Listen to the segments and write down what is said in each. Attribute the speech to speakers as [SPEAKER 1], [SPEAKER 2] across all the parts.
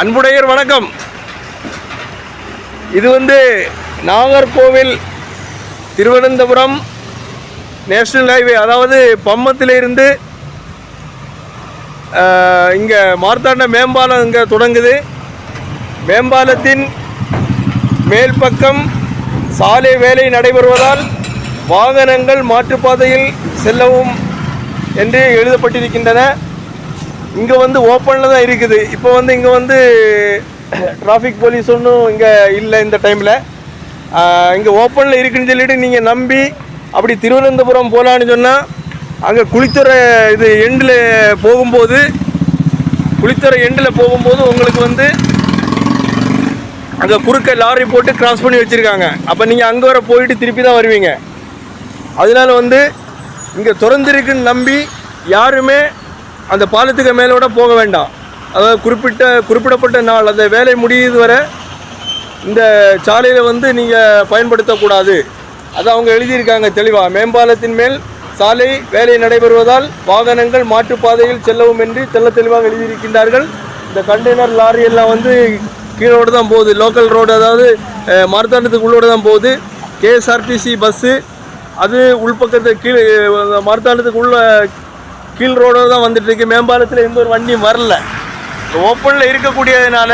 [SPEAKER 1] அன்புடையர் வணக்கம். இது வந்து நாகர்கோவில் திருவனந்தபுரம் நேஷனல் ஹைவே அதாவது பம்மத்திலிருந்து இங்கே மார்த்தாண்ட மேம்பாலம் இங்கே தொடங்குது. மேம்பாலத்தின் மேல் பக்கம் சாலை வேலை நடைபெறுவதால் வாகனங்கள் மாற்றுப்பாதையில் செல்லவும் என்று எழுதப்பட்டிருக்கின்றன. இங்கே வந்து ஓப்பனில் தான் இருக்குது. இப்போ வந்து இங்கே வந்து டிராஃபிக் போலீஸ் ஒன்றும் இங்கே இல்லை இந்த டைமில் இங்கே ஓப்பனில் இருக்குன்னு சொல்லிட்டு நீங்கள் நம்பி அப்படி திருவனந்தபுரம் போகலான்னு சொன்னால் அங்கே குளித்துறை இது எண்டில் போகும்போது குளித்துறை எண்டில் போகும்போது உங்களுக்கு வந்து அங்கே குறுக்க லாரி போட்டு கிராஸ் பண்ணி வச்சுருக்காங்க. அப்போ நீங்கள் அங்கே வர போயிட்டு திருப்பி தான் வருவீங்க. அதனால வந்து இங்கே திறந்துருக்குன்னு நம்பி யாருமே அந்த பாலத்துக்கு மேலோட போக வேண்டாம். அதாவது குறிப்பிட்ட குறிப்பிடப்பட்ட நாள் அந்த வேலை முடியுது வரை இந்த சாலையில் வந்து நீங்கள் பயன்படுத்தக்கூடாது. அது அவங்க எழுதியிருக்காங்க தெளிவாக மேம்பாலத்தின் மேல் சாலை வேலை நடைபெறுவதால் வாகனங்கள் மாட்டுப்பாதையில் செல்லவும் என்று தெல்ல தெளிவாக எழுதியிருக்கின்றார்கள். இந்த கண்டெய்னர் லாரி எல்லாம் வந்து கீழோடு தான் போகுது. லோக்கல் ரோடு அதாவது அஹ், மார்த்தாண்டத்துக்கு உள்ளோடு தான் போகுது. கேஎஸ்ஆர்டிசி பஸ்ஸு அது உள்பக்கத்தை கீழே அஹ், மார்த்தாண்டத்துக்கு உள்ள கீழ் ரோடோடு தான் வந்துட்டுருக்கு மேம்பாலத்தில் எந்த ஒரு வண்டியும் வரல. ஓப்பனில் இருக்கக்கூடியதுனால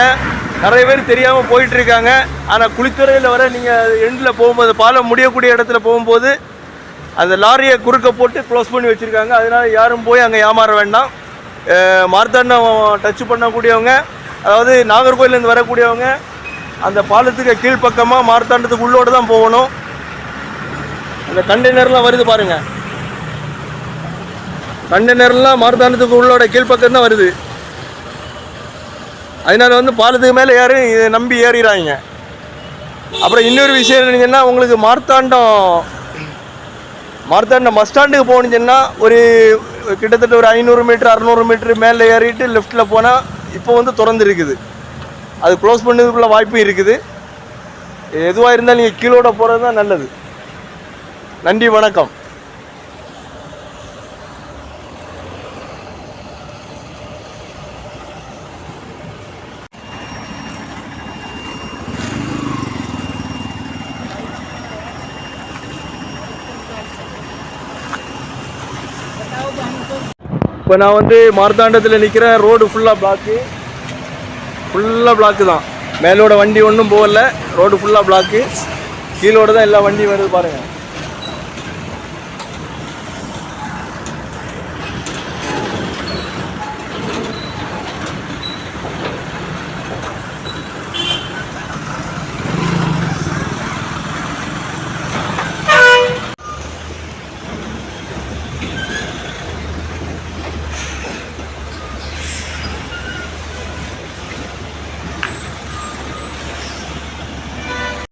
[SPEAKER 1] நிறைய பேர் தெரியாமல் போயிட்டுருக்காங்க ஆனால் குளித்துறையில் வர நீங்கள் எண்டில் போகும்போது பாலம் முடியக்கூடிய இடத்துல போகும்போது அந்த லாரியை குறுக்க போட்டு க்ளோஸ் பண்ணி வச்சுருக்காங்க. அதனால் யாரும் போய் அங்கே ஏமாற வேண்டாம். மார்த்தாண்டம் டச் பண்ணக்கூடியவங்க அதாவது நாகர்கோயிலேருந்து வரக்கூடியவங்க அந்த பாலத்துக்கு கீழ்ப்பக்கமாக மார்த்தாண்டத்துக்கு உள்ளோடு தான் போகணும். அந்த கண்டெய்னர்லாம் வருது பாருங்கள் கண்டெய்னர்லாம் மார்த்தாண்டத்துக்கு உள்ளோட கீழ்ப்பக்கம் தான் வருது. அதனால வந்து பாலத்துக்கு மேலே ஏறி இதை நம்பி ஏறிடுறாங்க அப்புறம் இன்னொரு விஷயம் என்னங்கன்னா உங்களுக்கு மார்த்தாண்டம் மார்த்தாண்டம் பஸ் ஸ்டாண்டுக்கு போனீங்கன்னா ஒரு கிட்டத்தட்ட ஒரு ஐநூறு மீட்ரு அறநூறு மீட்ரு மேலே ஏறிட்டு லெஃப்ட்டில் போனால் இப்போ வந்து திறந்து இருக்குது அது க்ளோஸ் பண்ணதுக்குள்ள வாய்ப்பும் இருக்குது. எதுவாக இருந்தாலும் நீங்கள் கீழோட போகிறது தான் நல்லது. நன்றி வணக்கம். இப்போ நான் வந்து மார்த்தாண்டத்தில் நிற்கிறேன் ரோடு ஃபுல்லாக பிளாக்கு ஃபுல்லாக பிளாக்கு தான். மேலோட வண்டி ஒன்றும் போகல. ரோடு ஃபுல்லாக பிளாக்கு கீழோட தான் எல்லா வண்டியும் வருது பாருங்கள்